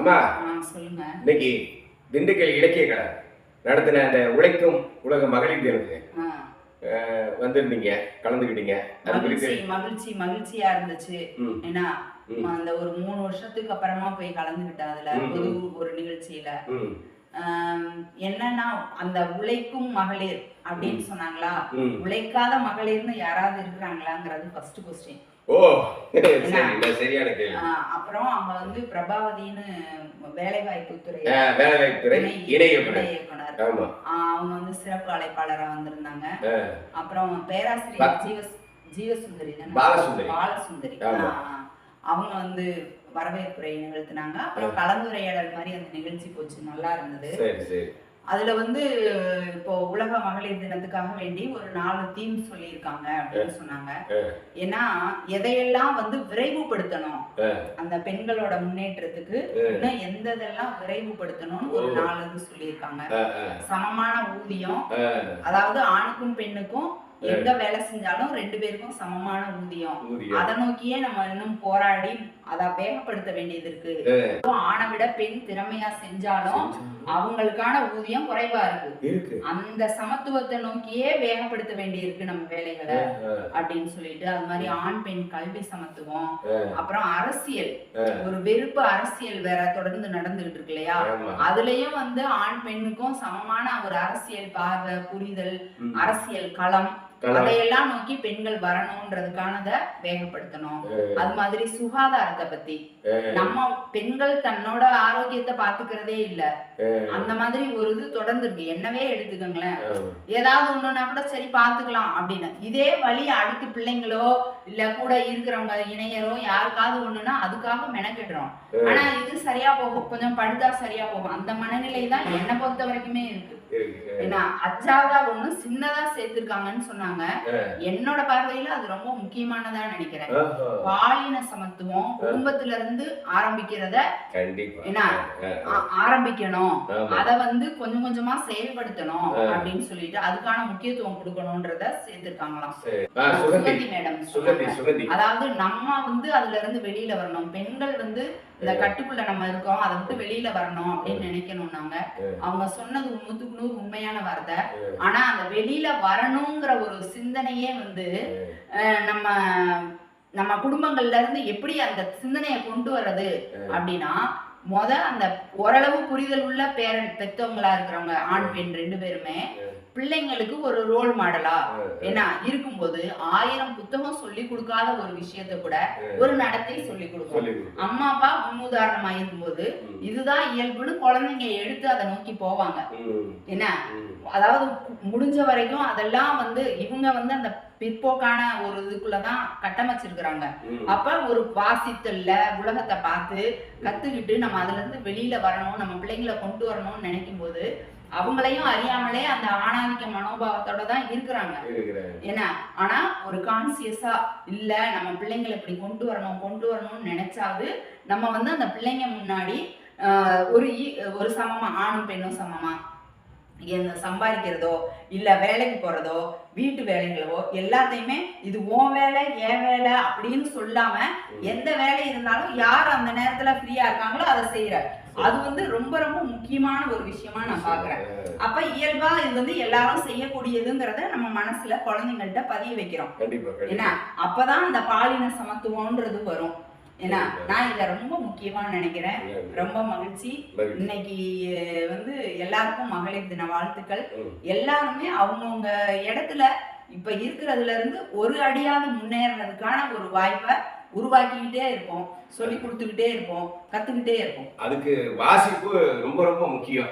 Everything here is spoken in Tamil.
அம்மா சொல்லுங்க. இன்னைக்கு திண்டுக்கல் இலக்கிய கடை நடத்தின அந்த உழைக்கும் உலக மகளிர் அஹ், வந்திருந்தீங்க கலந்துக்கிட்டீங்க. மகிழ்ச்சி மகிழ்ச்சி மகிழ்ச்சியா இருந்துச்சு. ஏன்னா. அந்த ஒரு மூணு வருஷத்துக்கு அப்புறமா போய் கலந்துக்கிட்டேன் அதுல பொது. ஒரு நிகழ்ச்சியில. என்னன்னா அந்த உழைக்கும் மகளிர் அப்படின்னு சொன்னாங்களா. உழைக்காத மகளிர்னு யாராவது இருக்கிறாங்களாங்கிறது ஃபர்ஸ்ட் கொஸ்டின் ஓ சரி நான் சரியான கேள்வி. அப்புறம் அவங்க வந்து பிரபாவதின்னு வேலைவாய்ப்பு துறை வேலைவாய்ப்புத்துறை இணை இயக்குனர். அவங்க வந்து சிறப்பு அழைப்பாளரா வந்திருந்தாங்க. அப்புறம் பேராசிரியர் ஜீவ ஜீவசுந்தரி? பாலசுந்தரி. அவங்க வந்து வரவேற்புரை நிகழ்த்தினாங்க. அப்புறம் கலந்துரையாடல் மாதிரி அந்த நிகழ்ச்சி போச்சு. நல்லா இருந்தது. அதுல வந்து இப்போ உலக மகளிர் தினத்துக்காக வேண்டி ஒரு நாலு தீம் சொல்லியிருக்காங்க அப்படின்னு சொன்னாங்க. ஏன்னா எதையெல்லாம் வந்து விரைவுபடுத்தணும்? அந்த பெண்களோட முன்னேற்றத்துக்கு இன்னும் எந்த இதெல்லாம் விரைவுபடுத்தணும்னு ஒரு. நாலு சொல்லியிருக்காங்க. சமமான ஊதியம். அதாவது ஆணுக்கும் பெண்ணுக்கும் எங்க வேலை செஞ்சாலும் ரெண்டு பேருக்கும் சமமான ஊதியம். அதை நோக்கியே நம்ம இன்னும் போராடி அதை வேகப்படுத்த வேண்டியது இருக்கு ஆணை விட பெண் திறமையா செஞ்சாலும் அவங்களுக்கான ஊதியம் குறைவா இருக்கு இருக்கு அந்த சமத்துவத்தை நோக்கியே வேகப்படுத்த வேண்டியிருக்கு நம்ம வேலைகளை அப்படின்னு சொல்லிட்டு அது மாதிரி ஆண் பெண் கல்வி சமத்துவம் அப்புறம் அரசியல். ஒரு வெறுப்பு அரசியல் வேற தொடர்ந்து நடந்துகிட்டு இருக்கு இல்லையா. அதுலயும் வந்து ஆண் பெண்ணுக்கும் சமமான ஒரு அரசியல் பார்வை புரிதல். அரசியல் களம். அதையெல்லாம் நோக்கி பெண்கள் வரணும்ன்றதுக்கானத வேகப்படுத்தணும். அது மாதிரி சுகாதாரத்தை பத்தி. நம்ம பெண்கள் தன்னோட ஆரோக்கியத்தை பாத்துக்கிறதே இல்ல. அந்த மாதிரி ஒரு இது தொடர்ந்து இருக்கு என்னவே எடுத்துக்கோங்களேன். ஏதாவது ஒண்ணுனா கூட சரி பாத்துக்கலாம் அப்படின்னு. இதே வழி அடுத்து பிள்ளைங்களோ இல்ல கூட இருக்கிறவங்க இணையரோ யாருக்காவது ஒண்ணுனா அதுக்காக மெனக்கெடுறோம். ஆனா இது சரியா போகும். கொஞ்சம் படுத்தா சரியா போகும். அந்த மனநிலை தான் என்னை பொறுத்த வரைக்குமே இருக்கு. ஏன்னா அஜாவதா ஒண்ணு சின்னதா சேர்த்திருக்காங்கன்னு சொன்னாங்க. என்னோட பார்வையில அது ரொம்ப முக்கியமானதா நினைக்கிறேன். பாலின சமத்துவம் குடும்பத்துல இருந்து ஆரம்பிக்கிறத என்ன? ஆரம்பிக்கணும். அத வந்து கொஞ்சம் கொஞ்சமா செயல்படுத்தணும். அப்படின்னு சொல்லிட்டு அதுக்கான முக்கியத்துவம் கொடுக்கணும்ன்றத சேர்த்திருக்காங்களாம். சுகந்தி. மேடம் அதாவது நம்ம வந்து அதுல இருந்து வெளியில வரணும். பெண்கள் வந்து இந்த கட்டுக்குள்ள நம்ம இருக்கோம் அதை விட்டு வெளியில வரணும் அப்படின்னு நினைக்கணும் நாங்க. அவங்க சொன்னது நூத்துக்கு நூறு உண்மையான வார்த்தை. ஆனா அந்த வெளியில வரணுங்கிற ஒரு சிந்தனையே வந்து நம்ம நம்ம குடும்பங்கள்ல இருந்து எப்படி அந்த சிந்தனையை கொண்டு வர்றது அப்படின்னா முத அந்த ஓரளவு புரிதல் உள்ள பேரன் பெத்தவங்களா இருக்கிறவங்க ஆண் பெண் ரெண்டு பேருமே பிள்ளைங்களுக்கு ஒரு ரோல் மாடலா ஏன்னா இருக்கும்போது ஆயிரம் புத்தகம் சொல்லி கொடுக்காத ஒரு விஷயத்த கூட ஒரு நடத்தை சொல்லி கொடுக்கும். அம்மா அப்பா முன்னுதாரணமா இருக்கும்போது இதுதான் இயல்புன்னு குழந்தைங்க எடுத்து அதை நோக்கி போவாங்க. என்ன. அதாவது முடிஞ்ச வரைக்கும் அதெல்லாம் வந்து இவங்க வந்து அந்த பிற்போக்கான ஒரு இதுக்குள்ளதான் கட்டமைச்சிருக்கிறாங்க. அப்ப ஒரு வாசித்தல்ல உலகத்தை பார்த்து கத்துக்கிட்டு நம்ம அதுல இருந்து வெளியில வரணும் நம்ம பிள்ளைங்களை கொண்டு வரணும்னு நினைக்கும் போது அவங்களையும் அறியாமலே அந்த ஆணாதிக்க மனோபாவத்தோட தான் இருக்கிறாங்க. என்ன ஆனா ஒரு கான்சியஸா இல்ல நம்ம பிள்ளைங்களை இப்படி கொண்டு வரணும் கொண்டு வரணும்னு நினைச்சாவது நம்ம வந்து அந்த பிள்ளைங்க முன்னாடி ஒரு ஒரு சமமா ஆணும் பெண்ணும் சமமா சம்பாதிக்கிறதோ இல்ல வேலைக்கு போறதோ வீட்டு வேலைகளோ எல்லாத்தையுமே இது உன் வேலை என் வேலை அப்படின்னு சொல்லாம எந்த வேலை இருந்தாலும் யார் அந்த நேரத்துல ஃப்ரீயா இருக்காங்களோ அதை செய்யற. அது வந்து ரொம்ப ரொம்ப முக்கியமான ஒரு விஷயமா நான் பாக்குறேன். அப்ப இயல்பா இது வந்து எல்லாரும் செய்யக்கூடியதுங்கிறத நம்ம மனசுல குழந்தைங்கள்ட்ட பதிய வைக்கிறோம். என்ன அப்பதான் அந்த பாலின சமத்துவம்ன்றது வரும். என்ன நான் இத ரொம்ப முக்கியமா நினைக்கிறேன். ரொம்ப மகிழ்ச்சி. இன்னைக்கு வந்து எல்லாருக்கும் மகளிர் தின வாழ்த்துக்கள். எல்லாருமே அவங்கவுங்க இடத்துல இப்ப இருக்கிறதுல இருந்து ஒரு அடியாவது முன்னேறதுக்கான ஒரு வாய்ப்பை உருவாக்கிக்கிட்டே இருப்போம். சொல்லி கொடுத்துக்கிட்டே இருப்போம். கத்துக்கிட்டே இருப்போம். அதுக்கு வாசிப்பு ரொம்ப ரொம்ப முக்கியம்.